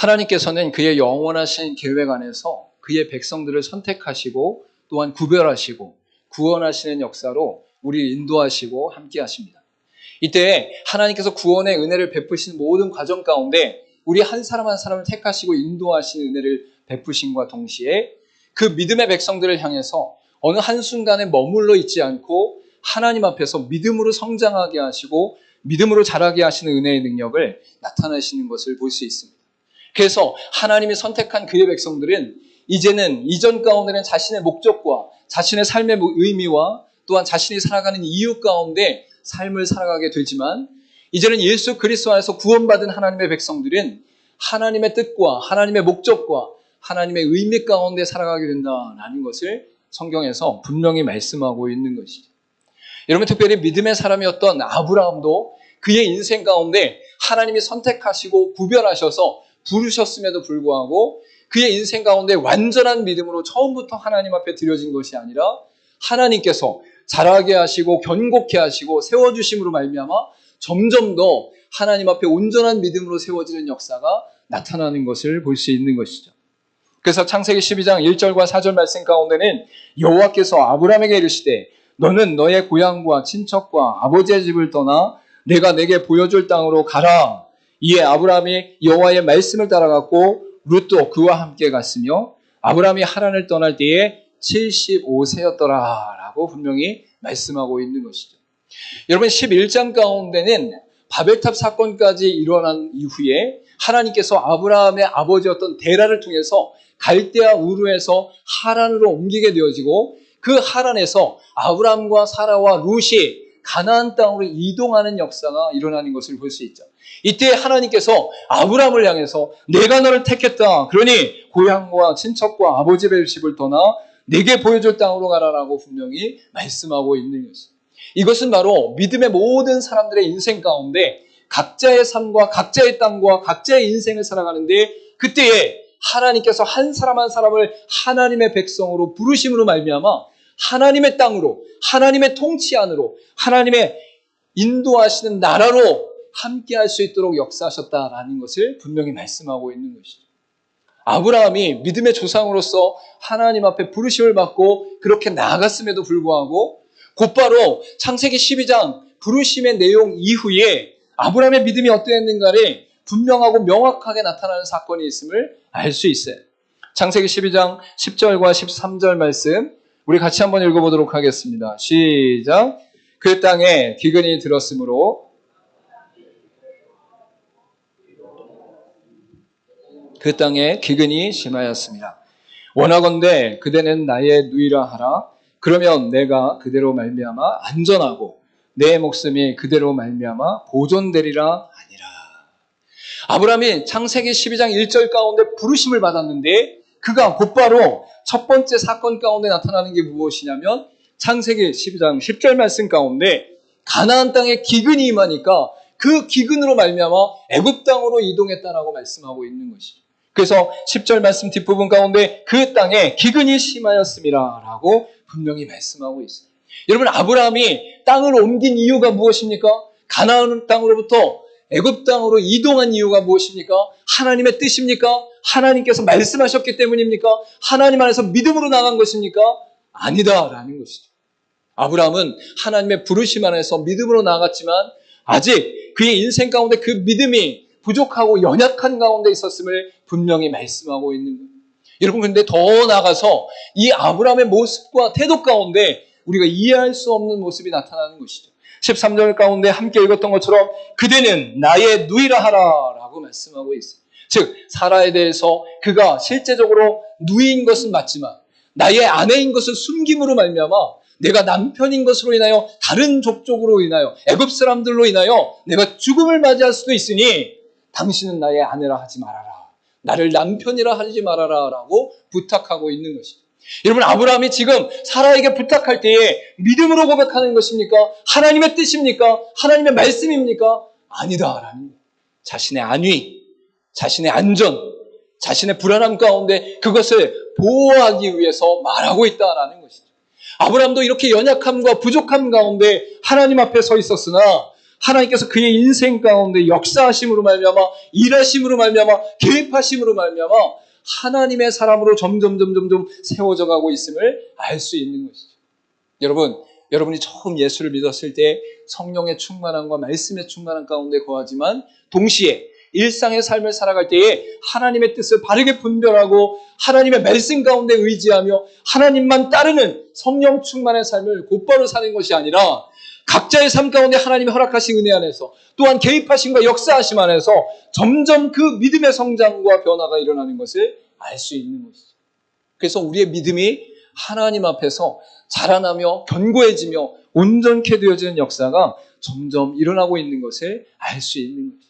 하나님께서는 그의 영원하신 계획 안에서 그의 백성들을 선택하시고 또한 구별하시고 구원하시는 역사로 우리를 인도하시고 함께 하십니다. 이때 하나님께서 구원의 은혜를 베푸시는 모든 과정 가운데 우리 한 사람 한 사람을 택하시고 인도하시는 은혜를 베푸심과 동시에 그 믿음의 백성들을 향해서 어느 한순간에 머물러 있지 않고 하나님 앞에서 믿음으로 성장하게 하시고 믿음으로 자라게 하시는 은혜의 능력을 나타내시는 것을 볼 수 있습니다. 그래서 하나님이 선택한 그의 백성들은 이제는 이전 가운데는 자신의 목적과 자신의 삶의 의미와 또한 자신이 살아가는 이유 가운데 삶을 살아가게 되지만 이제는 예수 그리스도 안에서 구원받은 하나님의 백성들은 하나님의 뜻과 하나님의 목적과 하나님의 의미 가운데 살아가게 된다라는 것을 성경에서 분명히 말씀하고 있는 것이죠. 여러분 특별히 믿음의 사람이었던 아브라함도 그의 인생 가운데 하나님이 선택하시고 구별하셔서 부르셨음에도 불구하고 그의 인생 가운데 완전한 믿음으로 처음부터 하나님 앞에 드려진 것이 아니라 하나님께서 자라게 하시고 견고케 하시고 세워주심으로 말미암아 점점 더 하나님 앞에 온전한 믿음으로 세워지는 역사가 나타나는 것을 볼 수 있는 것이죠. 그래서 창세기 12장 1절과 4절 말씀 가운데는 여호와께서 아브라함에게 이르시되 너는 너의 고향과 친척과 아버지의 집을 떠나 내가 내게 보여줄 땅으로 가라. 이에 아브라함이 여호와의 말씀을 따라갔고 룻도 그와 함께 갔으며 아브라함이 하란을 떠날 때에 75세였더라라고 분명히 말씀하고 있는 것이죠. 여러분 11장 가운데는 바벨탑 사건까지 일어난 이후에 하나님께서 아브라함의 아버지였던 데라를 통해서 갈대아 우르에서 하란으로 옮기게 되어지고 그 하란에서 아브라함과 사라와 룻이 가나안 땅으로 이동하는 역사가 일어나는 것을 볼 수 있죠. 이때 하나님께서 아브라함을 향해서 내가 너를 택했다. 그러니 고향과 친척과 아버지의 집을 떠나 내게 보여줄 땅으로 가라라고 분명히 말씀하고 있는 것입니다. 이것은 바로 믿음의 모든 사람들의 인생 가운데 각자의 삶과 각자의 땅과 각자의 인생을 살아가는데 그때에 하나님께서 한 사람 한 사람을 하나님의 백성으로 부르심으로 말미암아 하나님의 땅으로 하나님의 통치 안으로 하나님의 인도하시는 나라로 함께 할 수 있도록 역사하셨다라는 것을 분명히 말씀하고 있는 것이죠. 아브라함이 믿음의 조상으로서 하나님 앞에 부르심을 받고 그렇게 나아갔음에도 불구하고 곧바로 창세기 12장 부르심의 내용 이후에 아브라함의 믿음이 어떠했는가를 분명하고 명확하게 나타나는 사건이 있음을 알 수 있어요. 창세기 12장 10절과 13절 말씀 우리 같이 한번 읽어보도록 하겠습니다. 시작. 그 땅에 기근이 들었으므로 그 땅에 기근이 심하였습니다. 원하건대 그대는 나의 누이라 하라. 그러면 내가 그대로 말미암아 안전하고 내 목숨이 그대로 말미암아 보존되리라 아니라. 아브라함이 창세기 12장 1절 가운데 부르심을 받았는데 그가 곧바로 첫 번째 사건 가운데 나타나는 게 무엇이냐면 창세기 12장 10절 말씀 가운데 가나안 땅에 기근이 임하니까 그 기근으로 말미암아 애굽 땅으로 이동했다라고 말씀하고 있는 것이죠. 그래서 10절 말씀 뒷부분 가운데 그 땅에 기근이 심하였습니다라고 분명히 말씀하고 있어요. 여러분 아브라함이 땅을 옮긴 이유가 무엇입니까? 가나안 땅으로부터 애굽 땅으로 이동한 이유가 무엇입니까? 하나님의 뜻입니까? 하나님께서 말씀하셨기 때문입니까? 하나님 안에서 믿음으로 나간 것입니까? 아니다라는 것이죠. 아브라함은 하나님의 부르심 안에서 믿음으로 나갔지만 아직 그의 인생 가운데 그 믿음이 부족하고 연약한 가운데 있었음을 분명히 말씀하고 있는 거예요. 여러분 근데 더 나가서 이 아브라함의 모습과 태도 가운데 우리가 이해할 수 없는 모습이 나타나는 것이죠. 13절 가운데 함께 읽었던 것처럼 그대는 나의 누이라 하라라고 말씀하고 있어요. 즉 사라에 대해서 그가 실제적으로 누이인 것은 맞지만 나의 아내인 것을 숨김으로 말미암아 내가 남편인 것으로 인하여 다른 족족으로 인하여 애굽 사람들로 인하여 내가 죽음을 맞이할 수도 있으니 당신은 나의 아내라 하지 말아라. 나를 남편이라 하지 말아라. 라고 부탁하고 있는 것이죠. 여러분, 아브라함이 지금 사라에게 부탁할 때에 믿음으로 고백하는 것입니까? 하나님의 뜻입니까? 하나님의 말씀입니까? 아니다 라는 자신의 안위, 자신의 안전, 자신의 불안함 가운데 그것을 보호하기 위해서 말하고 있다라는 것이죠. 아브라함도 이렇게 연약함과 부족함 가운데 하나님 앞에 서 있었으나 하나님께서 그의 인생 가운데 역사하심으로 말미암아 일하심으로 말미암아 개입하심으로 말미암아 하나님의 사람으로 점점 점점 점 세워져 가고 있음을 알 수 있는 것이죠. 여러분, 여러분이 처음 예수를 믿었을 때 성령의 충만함과 말씀의 충만함 가운데 거하지만 동시에 일상의 삶을 살아갈 때에 하나님의 뜻을 바르게 분별하고 하나님의 말씀 가운데 의지하며 하나님만 따르는 성령 충만의 삶을 곧바로 사는 것이 아니라 각자의 삶 가운데 하나님이 허락하신 은혜 안에서 또한 개입하심과 역사하심 안에서 점점 그 믿음의 성장과 변화가 일어나는 것을 알 수 있는 것이죠. 그래서 우리의 믿음이 하나님 앞에서 자라나며 견고해지며 온전케 되어지는 역사가 점점 일어나고 있는 것을 알 수 있는 것이죠.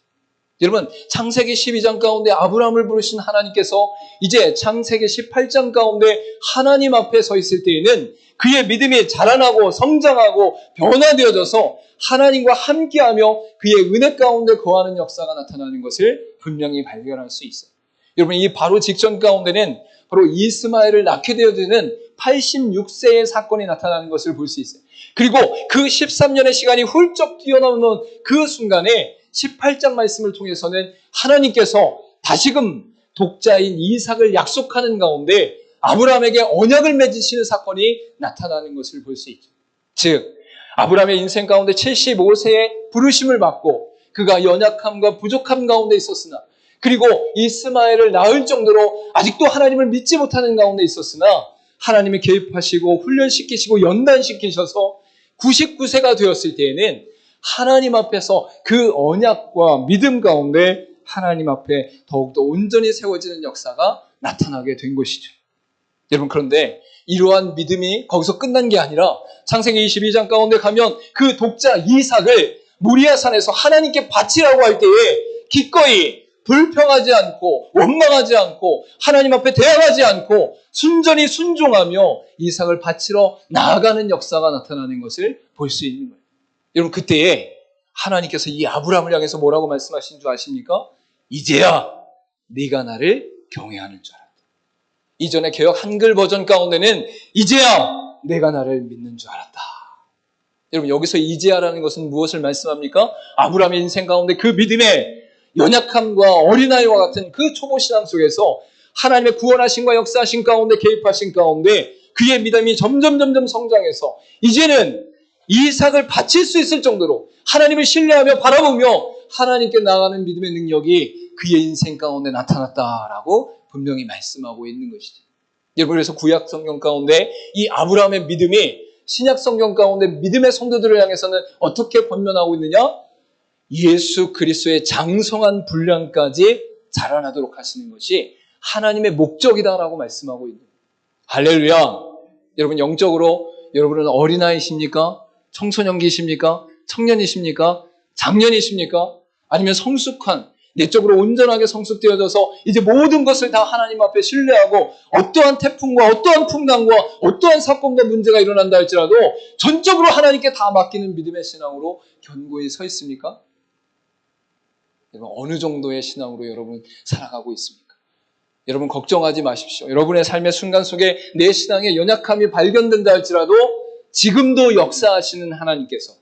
여러분, 창세기 12장 가운데 아브라함을 부르신 하나님께서 이제 창세기 18장 가운데 하나님 앞에 서 있을 때에는 그의 믿음이 자라나고 성장하고 변화되어져서 하나님과 함께하며 그의 은혜 가운데 거하는 역사가 나타나는 것을 분명히 발견할 수 있어요. 여러분, 이 바로 직전 가운데는 바로 이스마엘을 낳게 되어지는 86세의 사건이 나타나는 것을 볼 수 있어요. 그리고 그 13년의 시간이 훌쩍 뛰어넘는 그 순간에 18장 말씀을 통해서는 하나님께서 다시금 독자인 이삭을 약속하는 가운데 아브라함에게 언약을 맺으시는 사건이 나타나는 것을 볼 수 있죠. 즉, 아브라함의 인생 가운데 75세의 부르심을 받고 그가 연약함과 부족함 가운데 있었으나 그리고 이스마엘을 낳을 정도로 아직도 하나님을 믿지 못하는 가운데 있었으나 하나님이 개입하시고 훈련시키시고 연단시키셔서 99세가 되었을 때에는 하나님 앞에서 그 언약과 믿음 가운데 하나님 앞에 더욱더 온전히 세워지는 역사가 나타나게 된 것이죠. 여러분 그런데 이러한 믿음이 거기서 끝난 게 아니라 창세기 22장 가운데 가면 그 독자 이삭을 모리아산에서 하나님께 바치라고 할 때에 기꺼이 불평하지 않고 원망하지 않고 하나님 앞에 대항하지 않고 순전히 순종하며 이삭을 바치러 나아가는 역사가 나타나는 것을 볼 수 있는 거예요. 여러분 그때에 하나님께서 이 아브라함을 향해서 뭐라고 말씀하신 줄 아십니까? 이제야 네가 나를 경외하는 줄 알았다. 이전에 개혁 한글 버전 가운데는 이제야 내가 나를 믿는 줄 알았다. 여러분 여기서 이제야라는 것은 무엇을 말씀합니까? 아브라함의 인생 가운데 그 믿음의 연약함과 어린아이와 같은 그 초보 신앙 속에서 하나님의 구원하신과 역사하신 가운데 개입하신 가운데 그의 믿음이 점점 점점 성장해서 이제는 이삭을 바칠 수 있을 정도로 하나님을 신뢰하며 바라보며 하나님께 나가는 믿음의 능력이 그의 인생 가운데 나타났다라고 분명히 말씀하고 있는 것이죠. 여러분 그래서 구약 성경 가운데 이 아브라함의 믿음이 신약 성경 가운데 믿음의 성도들을 향해서는 어떻게 권면하고 있느냐? 예수 그리스도의 장성한 분량까지 자라나도록 하시는 것이 하나님의 목적이다라고 말씀하고 있는 할렐루야. 여러분 영적으로 여러분은 어린아이십니까? 청소년기십니까? 청년이십니까? 장년이십니까? 아니면 성숙한 내적으로 온전하게 성숙되어져서 이제 모든 것을 다 하나님 앞에 신뢰하고 어떠한 태풍과 어떠한 풍랑과 어떠한 사건과 문제가 일어난다 할지라도 전적으로 하나님께 다 맡기는 믿음의 신앙으로 견고히 서 있습니까? 어느 정도의 신앙으로 여러분 살아가고 있습니까? 여러분 걱정하지 마십시오. 여러분의 삶의 순간 속에 내 신앙의 연약함이 발견된다 할지라도 지금도 역사하시는 하나님께서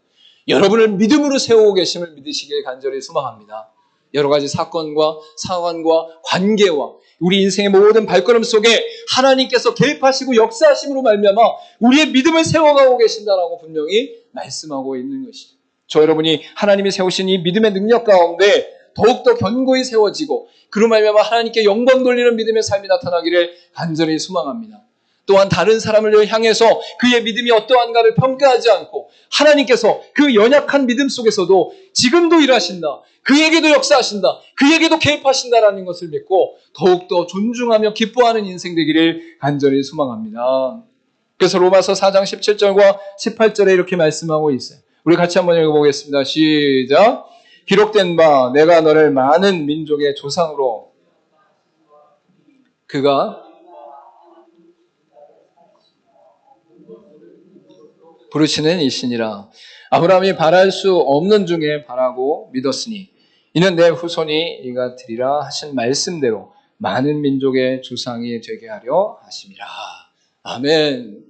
여러분을 믿음으로 세우고 계심을 믿으시길 간절히 소망합니다. 여러 가지 사건과 상황과 관계와 우리 인생의 모든 발걸음 속에 하나님께서 개입하시고 역사하심으로 말미암아 우리의 믿음을 세워가고 계신다라고 분명히 말씀하고 있는 것이죠. 저 여러분이 하나님이 세우신 이 믿음의 능력 가운데 더욱더 견고히 세워지고 그로 말미암아 하나님께 영광 돌리는 믿음의 삶이 나타나기를 간절히 소망합니다. 또한 다른 사람을 향해서 그의 믿음이 어떠한가를 평가하지 않고 하나님께서 그 연약한 믿음 속에서도 지금도 일하신다. 그에게도 역사하신다. 그에게도 개입하신다라는 것을 믿고 더욱더 존중하며 기뻐하는 인생 되기를 간절히 소망합니다. 그래서 로마서 4장 17절과 18절에 이렇게 말씀하고 있어요. 우리 같이 한번 읽어보겠습니다. 시작. 기록된 바 내가 너를 많은 민족의 조상으로 그가 부르시는 이신이라 아브라함이 바랄 수 없는 중에 바라고 믿었으니 이는 내 후손이 이가 드리라 하신 말씀대로 많은 민족의 조상이 되게 하려 하심이라. 아멘.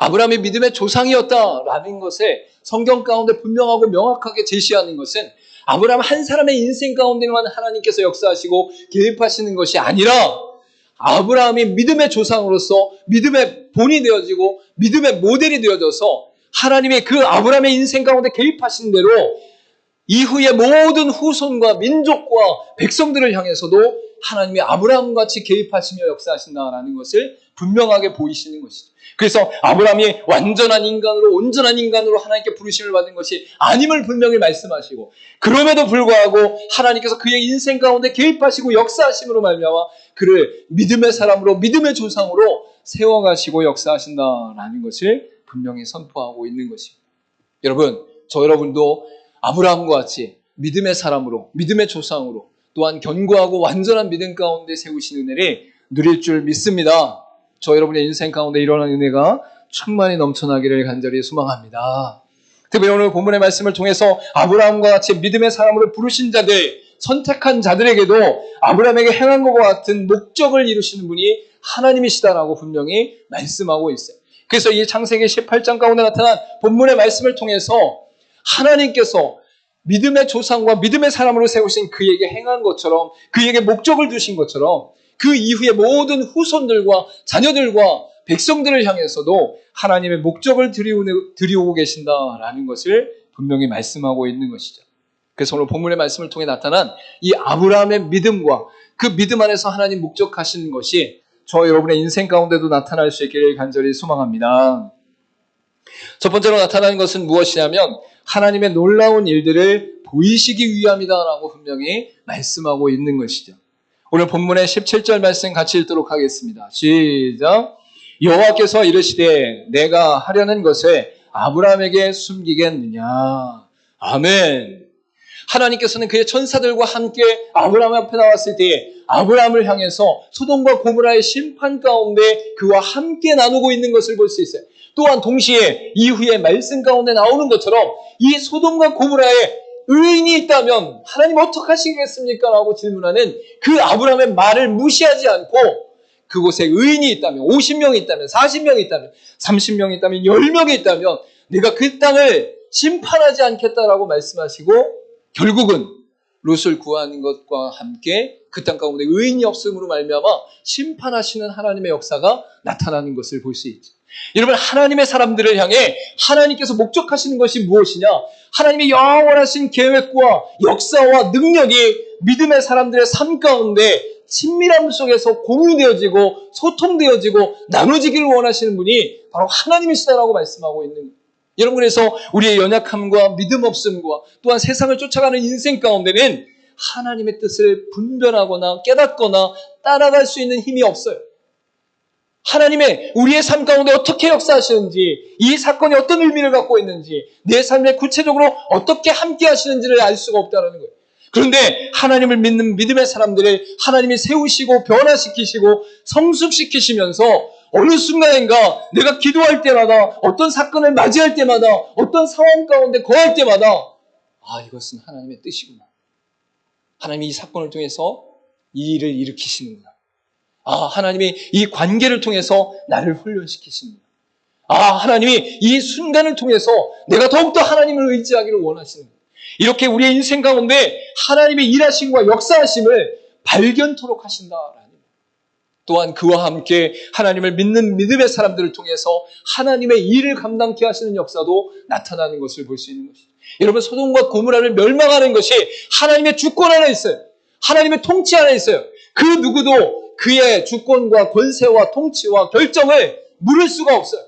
아브라함이 믿음의 조상이었다라는 것에 성경 가운데 분명하고 명확하게 제시하는 것은 아브라함 한 사람의 인생 가운데만 하나님께서 역사하시고 개입하시는 것이 아니라 아브라함이 믿음의 조상으로서 믿음의 본이 되어지고 믿음의 모델이 되어져서 하나님의 그 아브라함의 인생 가운데 개입하신 대로 이후의 모든 후손과 민족과 백성들을 향해서도 하나님이 아브라함 같이 개입하시며 역사하신다라는 것을 분명하게 보이시는 것이죠. 그래서 아브라함이 완전한 인간으로 온전한 인간으로 하나님께 부르심을 받은 것이 아님을 분명히 말씀하시고 그럼에도 불구하고 하나님께서 그의 인생 가운데 개입하시고 역사하심으로 말미암아 그를 믿음의 사람으로 믿음의 조상으로 세워가시고 역사하신다라는 것을 분명히 선포하고 있는 것입니다. 여러분, 저 여러분도 아브라함과 같이 믿음의 사람으로 믿음의 조상으로 또한 견고하고 완전한 믿음 가운데 세우신 은혜를 누릴 줄 믿습니다. 저 여러분의 인생 가운데 일어난 은혜가 충만히 넘쳐나기를 간절히 소망합니다. 특히 오늘 본문의 말씀을 통해서 아브라함과 같이 믿음의 사람으로 부르신 자들, 선택한 자들에게도 아브라함에게 행한 것과 같은 목적을 이루시는 분이 하나님이시다라고 분명히 말씀하고 있어요. 그래서 이 창세기 18장 가운데 나타난 본문의 말씀을 통해서 하나님께서 믿음의 조상과 믿음의 사람으로 세우신 그에게 행한 것처럼 그에게 목적을 두신 것처럼 그 이후에 모든 후손들과 자녀들과 백성들을 향해서도 하나님의 목적을 드리오고 계신다라는 것을 분명히 말씀하고 있는 것이죠. 그래서 오늘 본문의 말씀을 통해 나타난 이 아브라함의 믿음과 그 믿음 안에서 하나님 목적하시는 것이 저 여러분의 인생 가운데도 나타날 수 있기를 간절히 소망합니다. 첫 번째로 나타나는 것은 무엇이냐면 하나님의 놀라운 일들을 보이시기 위함이다라고 분명히 말씀하고 있는 것이죠. 오늘 본문의 17절 말씀 같이 읽도록 하겠습니다. 시작. 여호와께서 이르시되 내가 하려는 것을 아브라함에게 숨기겠느냐. 아멘. 하나님께서는 그의 천사들과 함께 아브라함 앞에 나왔을 때에 아브라함을 향해서 소돔과 고모라의 심판 가운데 그와 함께 나누고 있는 것을 볼 수 있어요. 또한 동시에 이후에 말씀 가운데 나오는 것처럼 이 소돔과 고모라에 의인이 있다면 하나님 어떡하시겠습니까? 라고 질문하는 그 아브라함의 말을 무시하지 않고 그곳에 의인이 있다면 50명이 있다면 40명이 있다면 30명이 있다면 10명이 있다면 내가 그 땅을 심판하지 않겠다라고 말씀하시고 결국은 롯을 구하는 것과 함께 그 땅 가운데 의인이 없음으로 말미암아 심판하시는 하나님의 역사가 나타나는 것을 볼 수 있죠. 여러분 하나님의 사람들을 향해 하나님께서 목적하시는 것이 무엇이냐? 하나님의 영원하신 계획과 역사와 능력이 믿음의 사람들의 삶 가운데 친밀함 속에서 공유되어지고 소통되어지고 나눠지기를 원하시는 분이 바로 하나님이시다라고 말씀하고 있는. 여러분 그래서 우리의 연약함과 믿음 없음과 또한 세상을 쫓아가는 인생 가운데는 하나님의 뜻을 분별하거나 깨닫거나 따라갈 수 있는 힘이 없어요. 하나님의 우리의 삶 가운데 어떻게 역사하시는지, 이 사건이 어떤 의미를 갖고 있는지, 내 삶에 구체적으로 어떻게 함께 하시는지를 알 수가 없다는 거예요. 그런데 하나님을 믿는 믿음의 사람들을 하나님이 세우시고 변화시키시고 성숙시키시면서 어느 순간인가 내가 기도할 때마다 어떤 사건을 맞이할 때마다 어떤 상황 가운데 거할 때마다 아 이것은 하나님의 뜻이구나. 하나님이 이 사건을 통해서 이 일을 일으키시는구나. 아, 하나님이 이 관계를 통해서 나를 훈련시키십니다. 아, 하나님이 이 순간을 통해서 내가 더욱더 하나님을 의지하기를 원하시는 거예요. 이렇게 우리의 인생 가운데 하나님의 일하심과 역사하심을 발견토록 거예요. 또한 그와 함께 하나님을 믿는 믿음의 사람들을 통해서 하나님의 일을 감당케 하시는 역사도 나타나는 것을 볼 수 있는 것이죠. 여러분 소돔과 고무라를 멸망하는 것이 하나님의 주권 안에 있어요. 하나님의 통치 안에 있어요. 그 누구도 그의 주권과 권세와 통치와 결정을 물을 수가 없어요.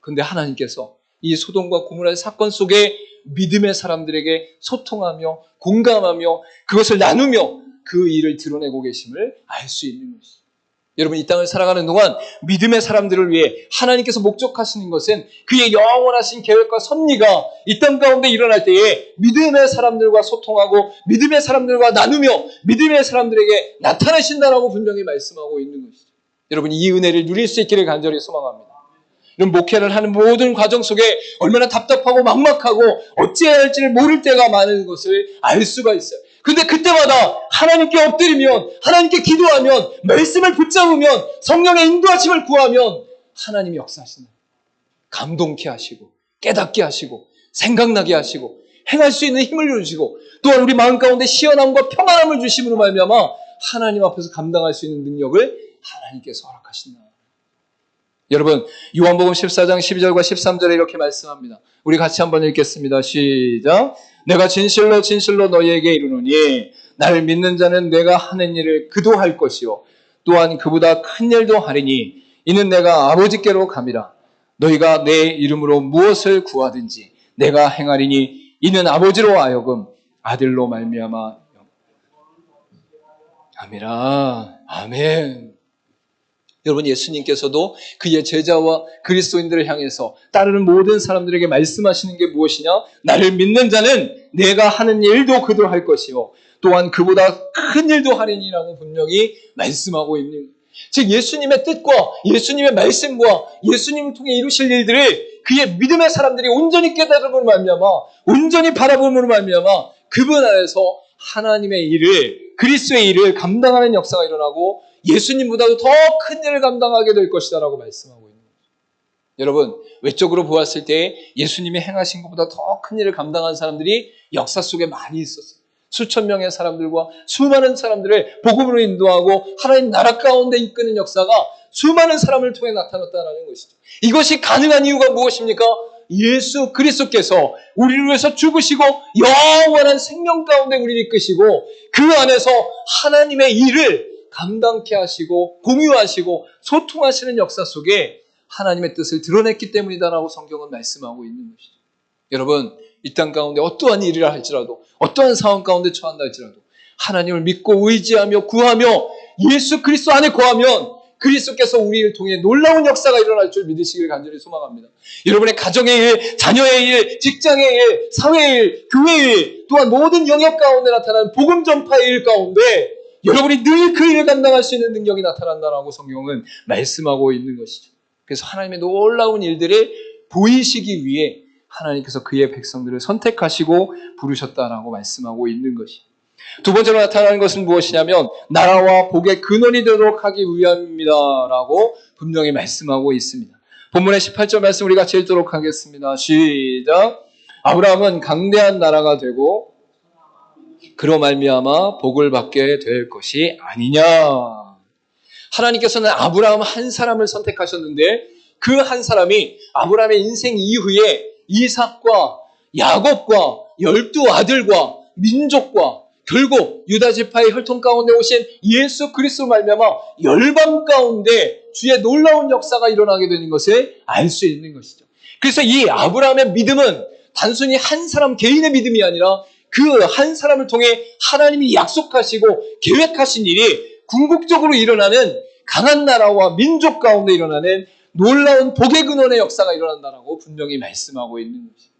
근데 하나님께서 이 소돔과 고모라의 사건 속에 믿음의 사람들에게 소통하며 공감하며 그것을 나누며 그 일을 드러내고 계심을 알 수 있는 것이죠. 여러분 이 땅을 살아가는 동안 믿음의 사람들을 위해 하나님께서 목적하시는 것은 그의 영원하신 계획과 섭리가 이 땅 가운데 일어날 때에 믿음의 사람들과 소통하고 믿음의 사람들과 나누며 믿음의 사람들에게 나타나신다라고 분명히 말씀하고 있는 것이죠. 여러분 이 은혜를 누릴 수 있기를 간절히 소망합니다. 이런 목회를 하는 모든 과정 속에 얼마나 답답하고 막막하고 어찌해야 할지를 모를 때가 많은 것을 알 수가 있어요. 근데 그때마다 하나님께 엎드리면, 하나님께 기도하면, 말씀을 붙잡으면, 성령의 인도하심을 구하면 하나님이 역사하시는 감동케 하시고 깨닫게 하시고 생각나게 하시고 행할 수 있는 힘을 주시고 또한 우리 마음 가운데 시원함과 평안함을 주심으로 말미암아 하나님 앞에서 감당할 수 있는 능력을 하나님께서 허락하신다. 여러분 요한복음 14장 12절과 13절에 이렇게 말씀합니다. 우리 같이 한번 읽겠습니다. 시작. 내가 진실로 진실로 너희에게 이르노니 나를 믿는 자는 내가 하는 일을 그도 할 것이요 또한 그보다 큰 일도 하리니 이는 내가 아버지께로 감이라 너희가 내 이름으로 무엇을 구하든지 내가 행하리니 이는 아버지로 하여금 아들로 말미암아 아미라 아멘. 여러분 예수님께서도 그의 제자와 그리스도인들을 향해서 따르는 모든 사람들에게 말씀하시는 게 무엇이냐? 나를 믿는 자는 내가 하는 일도 그도 할 것이요 또한 그보다 큰 일도 하리니라고 분명히 말씀하고 있는 즉 예수님의 뜻과 예수님의 말씀과 예수님 통해 이루실 일들을 그의 믿음의 사람들이 온전히 깨달음으로 말미암아 온전히 바라봄으로 말미암아 그분 안에서 하나님의 일을 그리스도의 일을 감당하는 역사가 일어나고 예수님보다도 더 큰 일을 감당하게 될 것이다라고 말씀하고 있는 거죠. 여러분 외적으로 보았을 때 예수님이 행하신 것보다 더 큰 일을 감당한 사람들이 역사 속에 많이 있었어요. 수천 명의 사람들과 수많은 사람들을 복음으로 인도하고 하나님 나라 가운데 이끄는 역사가 수많은 사람을 통해 나타났다는 것이죠. 이것이 가능한 이유가 무엇입니까? 예수 그리스도께서 우리를 위해서 죽으시고 영원한 생명 가운데 우리를 이끄시고 그 안에서 하나님의 일을 감당케 하시고 공유하시고 소통하시는 역사 속에 하나님의 뜻을 드러냈기 때문이다라고 성경은 말씀하고 있는 것이죠. 여러분, 이 땅 가운데 어떠한 일이라 할지라도 어떠한 상황 가운데 처한다 할지라도 하나님을 믿고 의지하며 구하며 예수 그리스도 안에 거하면 그리스도께서 우리를 통해 놀라운 역사가 일어날 줄 믿으시길 간절히 소망합니다. 여러분의 가정의 일, 자녀의 일, 직장의 일, 사회의 일, 교회의 일, 또한 모든 영역 가운데 나타나는 복음 전파의 일 가운데 여러분이 늘 그 일을 감당할 수 있는 능력이 나타난다라고 성경은 말씀하고 있는 것이죠. 그래서 하나님의 놀라운 일들을 보이시기 위해 하나님께서 그의 백성들을 선택하시고 부르셨다라고 말씀하고 있는 것이. 두 번째로 나타나는 것은 무엇이냐면 나라와 복의 근원이 되도록 하기 위함입니다라고 분명히 말씀하고 있습니다. 본문의 18절 말씀 우리 같이 읽도록 하겠습니다. 시작. 아브라함은 강대한 나라가 되고 그로 말미암아 복을 받게 될 것이 아니냐. 하나님께서는 아브라함 한 사람을 선택하셨는데 그 한 사람이 아브라함의 인생 이후에 이삭과 야곱과 열두 아들과 민족과 결국 유다 지파의 혈통 가운데 오신 예수 그리스도 말미암아 열방 가운데 주의 놀라운 역사가 일어나게 되는 것을 알 수 있는 것이죠. 그래서 이 아브라함의 믿음은 단순히 한 사람 개인의 믿음이 아니라 그 한 사람을 통해 하나님이 약속하시고 계획하신 일이 궁극적으로 일어나는 강한 나라와 민족 가운데 일어나는 놀라운 복의 근원의 역사가 일어난다라고 분명히 말씀하고 있는 것이죠.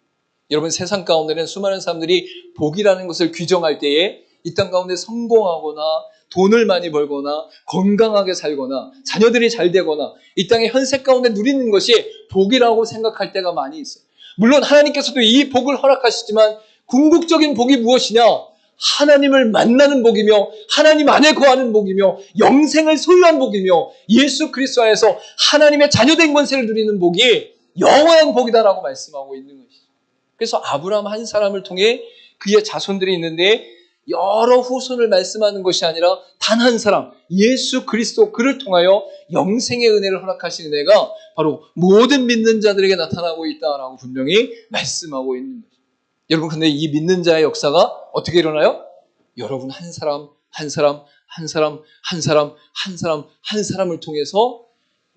여러분 세상 가운데는 수많은 사람들이 복이라는 것을 규정할 때에 이 땅 가운데 성공하거나 돈을 많이 벌거나 건강하게 살거나 자녀들이 잘 되거나 이 땅의 현세 가운데 누리는 것이 복이라고 생각할 때가 많이 있어요. 물론 하나님께서도 이 복을 허락하시지만 궁극적인 복이 무엇이냐? 하나님을 만나는 복이며 하나님 안에 거하는 복이며 영생을 소유한 복이며 예수 그리스도 안에서 하나님의 자녀된 권세를 누리는 복이 영원한 복이다라고 말씀하고 있는 것이죠. 그래서 아브라함 한 사람을 통해 그의 자손들이 있는데 여러 후손을 말씀하는 것이 아니라 단 한 사람 예수 그리스도 그를 통하여 영생의 은혜를 허락하시는 은혜가 바로 모든 믿는 자들에게 나타나고 있다라고 분명히 말씀하고 있는 거죠. 여러분 근데 이 믿는 자의 역사가 어떻게 일어나요? 여러분 한 사람 한 사람 한 사람 한 사람 한 사람 한 사람을 통해서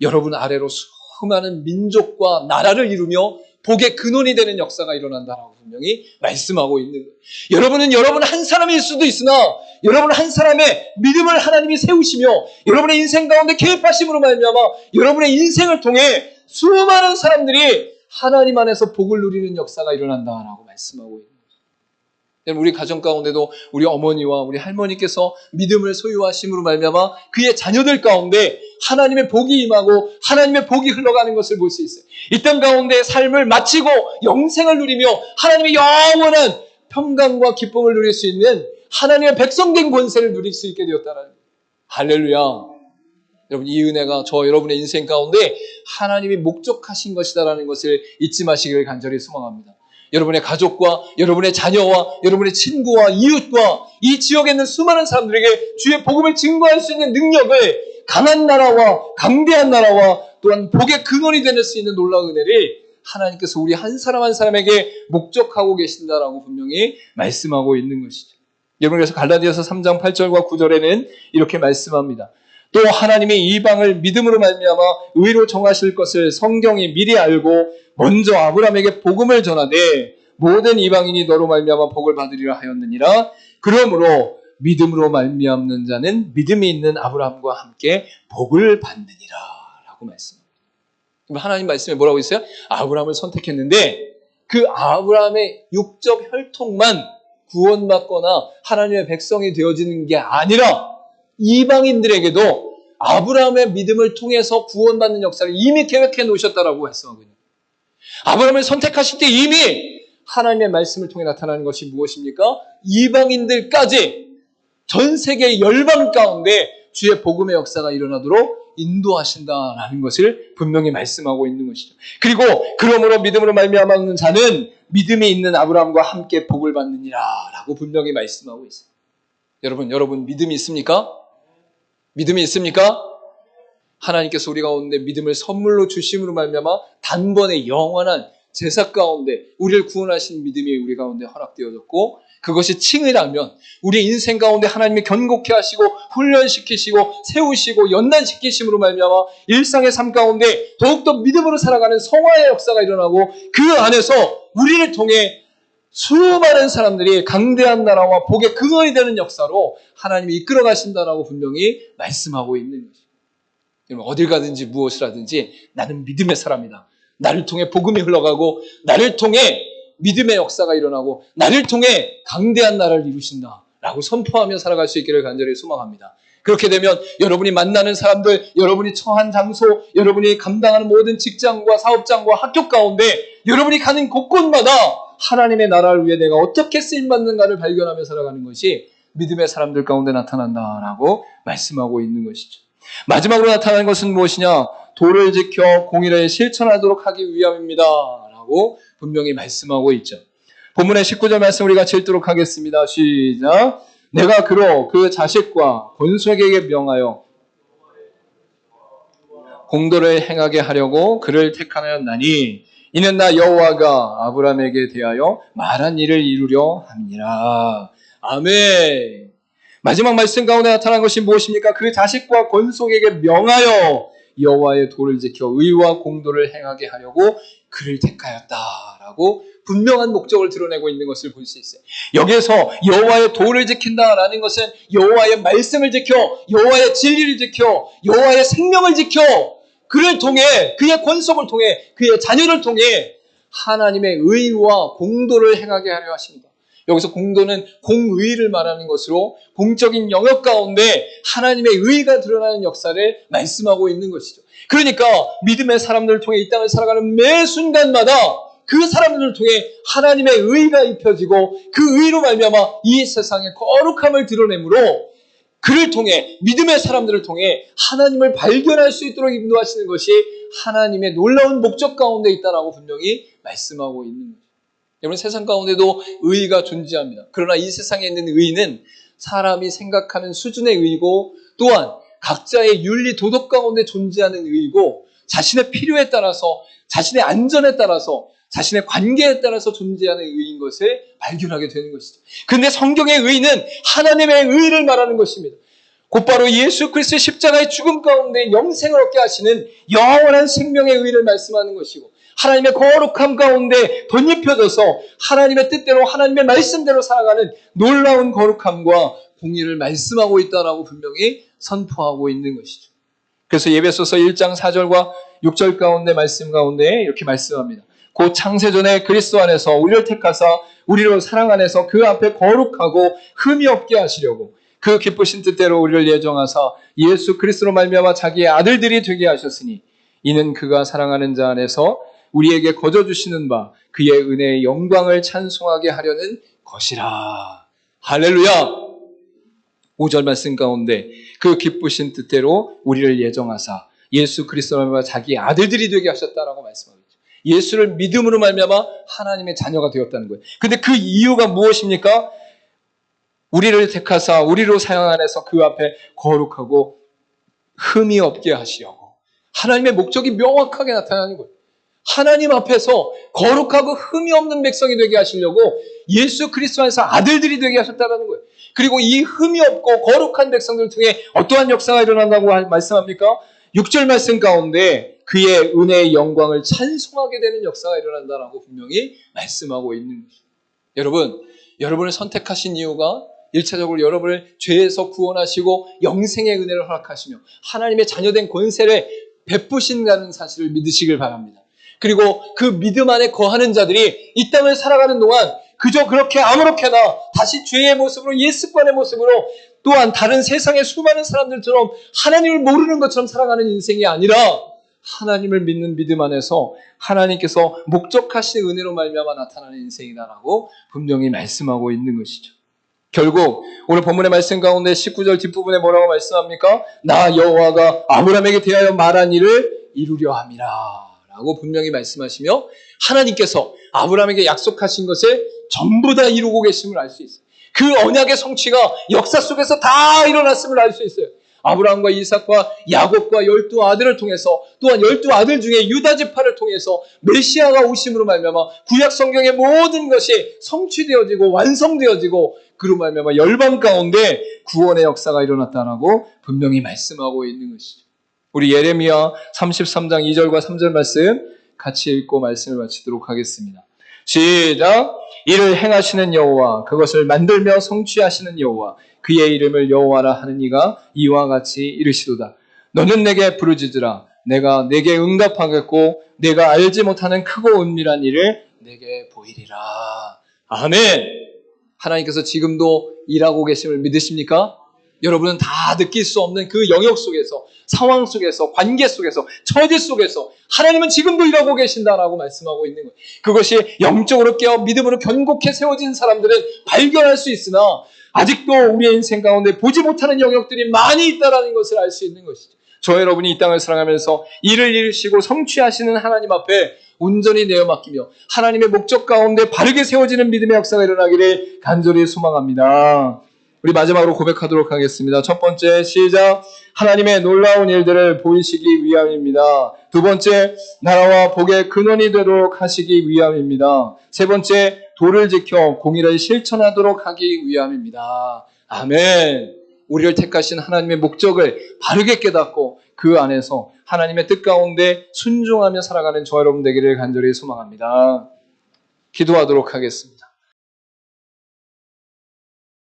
여러분 아래로 수많은 민족과 나라를 이루며 복의 근원이 되는 역사가 일어난다라고 분명히 말씀하고 있는 거예요. 여러분은 여러분 한 사람일 수도 있으나 여러분 한 사람의 믿음을 하나님이 세우시며 여러분의 인생 가운데 개입하심으로 말미암아 여러분의 인생을 통해 수많은 사람들이 하나님 안에서 복을 누리는 역사가 일어난다라고 말씀하고 있는 거죠. 우리 가정 가운데도 우리 어머니와 우리 할머니께서 믿음을 소유하심으로 말미암아 그의 자녀들 가운데 하나님의 복이 임하고 하나님의 복이 흘러가는 것을 볼 수 있어요. 이 땅 가운데 삶을 마치고 영생을 누리며 하나님의 영원한 평강과 기쁨을 누릴 수 있는 하나님의 백성된 권세를 누릴 수 있게 되었다는 할렐루야. 여러분 이 은혜가 저 여러분의 인생 가운데 하나님이 목적하신 것이다라는 것을 잊지 마시기를 간절히 소망합니다. 여러분의 가족과 여러분의 자녀와 여러분의 친구와 이웃과 이 지역에 있는 수많은 사람들에게 주의 복음을 증거할 수 있는 능력을 강한 나라와 강대한 나라와 또한 복의 근원이 되는 수 있는 놀라운 은혜를 하나님께서 우리 한 사람 한 사람에게 목적하고 계신다라고 분명히 말씀하고 있는 것이죠. 여러분 그래서 갈라디아서 3장 8절과 9절에는 이렇게 말씀합니다. 또 하나님이 이방을 믿음으로 말미암아 의로 정하실 것을 성경이 미리 알고 먼저 아브라함에게 복음을 전하되 모든 이방인이 너로 말미암아 복을 받으리라 하였느니라. 그러므로 믿음으로 말미암는 자는 믿음이 있는 아브라함과 함께 복을 받느니라라고 말씀합니다. 하나님 말씀에 뭐라고 있어요? 아브라함을 선택했는데 그 아브라함의 육적 혈통만 구원받거나 하나님의 백성이 되어지는 게 아니라 이방인들에게도 아브라함의 믿음을 통해서 구원받는 역사를 이미 계획해 놓으셨다라고 있는 아브라함을 선택하실 때 이미 하나님의 말씀을 통해 나타나는 것이 무엇입니까? 이방인들까지 전 세계 열방 가운데 주의 복음의 역사가 일어나도록 인도하신다라는 것을 분명히 말씀하고 있는 것이죠. 그리고 그러므로 믿음으로 말미암는 자는 믿음이 있는 아브라함과 함께 복을 받느니라라고 분명히 말씀하고 있어요. 여러분, 여러분 믿음이 있습니까? 믿음이 있습니까? 하나님께서 우리 가운데 믿음을 선물로 주심으로 말미암아 단번에 영원한 제사 가운데 우리를 구원하신 믿음이 우리 가운데 허락되어졌고 그것이 칭을 하면 우리 인생 가운데 하나님이 견고케 하시고 훈련시키시고 세우시고 연단시키심으로 말미암아 일상의 삶 가운데 더욱더 믿음으로 살아가는 성화의 역사가 일어나고 그 안에서 우리를 통해 수많은 사람들이 강대한 나라와 복의 근원이 되는 역사로 하나님이 이끌어 가신다라고 분명히 말씀하고 있는. 여러분 어딜 가든지 무엇을 하든지 나는 믿음의 사람이다. 나를 통해 복음이 흘러가고 나를 통해 믿음의 역사가 일어나고 나를 통해 강대한 나라를 이루신다. 라고 선포하며 살아갈 수 있기를 간절히 소망합니다. 그렇게 되면 여러분이 만나는 사람들, 여러분이 처한 장소, 여러분이 감당하는 모든 직장과 사업장과 학교 가운데 여러분이 가는 곳곳마다 하나님의 나라를 위해 내가 어떻게 쓰임 받는가를 발견하며 살아가는 것이 믿음의 사람들 가운데 나타난다라고 말씀하고 있는 것이죠. 마지막으로 나타나는 것은 무엇이냐? 도를 지켜 공의를 실천하도록 하기 위함입니다. 라고 분명히 말씀하고 있죠. 본문의 19절 말씀 우리 같이 읽도록 하겠습니다. 시작. 내가 그로 그 자식과 권속에게 명하여 공도를 행하게 하려고 그를 택하였나니 이는 나 여호와가 아브라함에게 대하여 말한 일을 이루려 함이니라. 아멘. 마지막 말씀 가운데 나타난 것이 무엇입니까? 그 자식과 권속에게 명하여 여호와의 도를 지켜 의와 공도를 행하게 하려고 그를 택하였다라고 분명한 목적을 드러내고 있는 것을 볼 수 있어요. 여기에서 여호와의 도를 지킨다라는 것은 여호와의 말씀을 지켜 여호와의 진리를 지켜 여호와의 생명을 지켜 그를 통해 그의 권속을 통해 그의 자녀를 통해 하나님의 의와 공도를 행하게 하려 하십니다. 여기서 공도는 공의를 말하는 것으로 공적인 영역 가운데 하나님의 의가 드러나는 역사를 말씀하고 있는 것이죠. 그러니까 믿음의 사람들을 통해 이 땅을 살아가는 매 순간마다 그 사람들을 통해 하나님의 의가 입혀지고 그 의로 말미암아 이 세상의 거룩함을 드러내므로 그를 통해 믿음의 사람들을 통해 하나님을 발견할 수 있도록 인도하시는 것이 하나님의 놀라운 목적 가운데 있다라고 분명히 말씀하고 있는 거죠. 여러분 세상 가운데도 의가 존재합니다. 그러나 이 세상에 있는 의는 사람이 생각하는 수준의 의고 또한 각자의 윤리 도덕 가운데 존재하는 의고 자신의 필요에 따라서 자신의 안전에 따라서 자신의 관계에 따라서 존재하는 의인 것을 발견하게 되는 것이죠. 근데 성경의 의는 하나님의 의를 말하는 것입니다. 곧바로 예수 그리스도의 십자가의 죽음 가운데 영생을 얻게 하시는 영원한 생명의 의를 말씀하는 것이고 하나님의 거룩함 가운데 덧입혀져서 하나님의 뜻대로 하나님의 말씀대로 살아가는 놀라운 거룩함과 공의를 말씀하고 있다라고 분명히 선포하고 있는 것이죠. 그래서 예배소서 1장 4절과 6절 가운데 말씀 가운데 이렇게 말씀합니다. 곧 창세전에 그리스도 안에서 우리를 택하사 우리로 사랑 안에서 그 앞에 거룩하고 흠이 없게 하시려고 그 기쁘신 뜻대로 우리를 예정하사 예수 그리스도로 말미암아 자기의 아들들이 되게 하셨으니 이는 그가 사랑하는 자 안에서 우리에게 거저 주시는 바 그의 은혜의 영광을 찬송하게 하려는 것이라. 할렐루야. 5절 말씀 가운데 그 기쁘신 뜻대로 우리를 예정하사 예수 그리스도와 자기 아들들이 되게 하셨다라고 있죠. 예수를 믿음으로 말미암아 하나님의 자녀가 되었다는 거예요. 근데 그 이유가 무엇입니까? 우리를 택하사 우리로 사용 안에서 그 앞에 거룩하고 흠이 없게 하시려고 하나님의 목적이 명확하게 나타나는 거예요. 하나님 앞에서 거룩하고 흠이 없는 백성이 되게 하시려고 예수 그리스도 안에서 아들들이 되게 하셨다는 거예요. 그리고 이 흠이 없고 거룩한 백성들을 통해 어떠한 역사가 일어난다고 하- 말씀합니까? 6절 말씀 가운데 그의 은혜의 영광을 찬송하게 되는 역사가 일어난다라고 분명히 말씀하고 있는 것입니다. 여러분, 여러분을 선택하신 이유가 일차적으로 여러분을 죄에서 구원하시고 영생의 은혜를 허락하시며 하나님의 자녀된 권세를 베푸신다는 사실을 믿으시길 바랍니다. 그리고 그 믿음 안에 거하는 자들이 이 땅을 살아가는 동안 그저 그렇게 아무렇게나 다시 죄의 모습으로 예습관의 모습으로 또한 다른 세상의 수많은 사람들처럼 하나님을 모르는 것처럼 살아가는 인생이 아니라 하나님을 믿는 믿음 안에서 하나님께서 목적하신 은혜로 말미암아 나타나는 인생이다라고 분명히 말씀하고 있는 것이죠. 결국 오늘 본문의 말씀 가운데 19절 뒷부분에 뭐라고 말씀합니까? 나 여호와가 아브라함에게 대하여 말한 일을 이루려 함이라 라고 분명히 말씀하시며 하나님께서 아브라함에게 약속하신 것을 전부 다 이루고 계심을 알 수 있어요. 그 언약의 성취가 역사 속에서 다 일어났음을 알 수 있어요. 아브라함과 이삭과 야곱과 열두 아들을 통해서 또한 열두 아들 중에 유다 지파를 통해서 메시아가 오심으로 말미암아 구약 성경의 모든 것이 성취되어지고 완성되어지고 그로 말미암아 열방 가운데 구원의 역사가 일어났다라고 분명히 말씀하고 있는 것이죠. 우리 예레미야 33장 2절과 3절 말씀 같이 읽고 말씀을 마치도록 하겠습니다. 시작. 이를 행하시는 여호와 그것을 만들며 성취하시는 여호와 그의 이름을 여호와라 하는 이가 이와 같이 이르시도다. 너는 내게 부르짖으라. 내가 내게 응답하겠고 내가 알지 못하는 크고 은밀한 일을 내게 보이리라. 아멘. 하나님께서 지금도 일하고 계심을 믿으십니까? 여러분은 다 느낄 수 없는 그 영역 속에서, 상황 속에서, 관계 속에서, 처지 속에서 하나님은 지금도 일하고 계신다라고 말씀하고 있는 거예요. 그것이 영적으로 깨어 믿음으로 견고케 세워진 사람들은 발견할 수 있으나 아직도 우리의 인생 가운데 보지 못하는 영역들이 많이 있다라는 것을 알 수 있는 것이죠. 저 여러분이 이 땅을 살아가면서 일을 이루시고 성취하시는 하나님 앞에 온전히 내어 맡기며 하나님의 목적 가운데 바르게 세워지는 믿음의 역사가 일어나기를 간절히 소망합니다. 우리 마지막으로 고백하도록 하겠습니다. 첫 번째 시작. 하나님의 놀라운 일들을 보이시기 위함입니다. 두 번째 나라와 복의 근원이 되도록 하시기 위함입니다. 세 번째 도를 지켜 공의를 실천하도록 하기 위함입니다. 아멘. 우리를 택하신 하나님의 목적을 바르게 깨닫고 그 안에서 하나님의 뜻 가운데 순종하며 살아가는 저 여러분 되기를 간절히 소망합니다. 기도하도록 하겠습니다.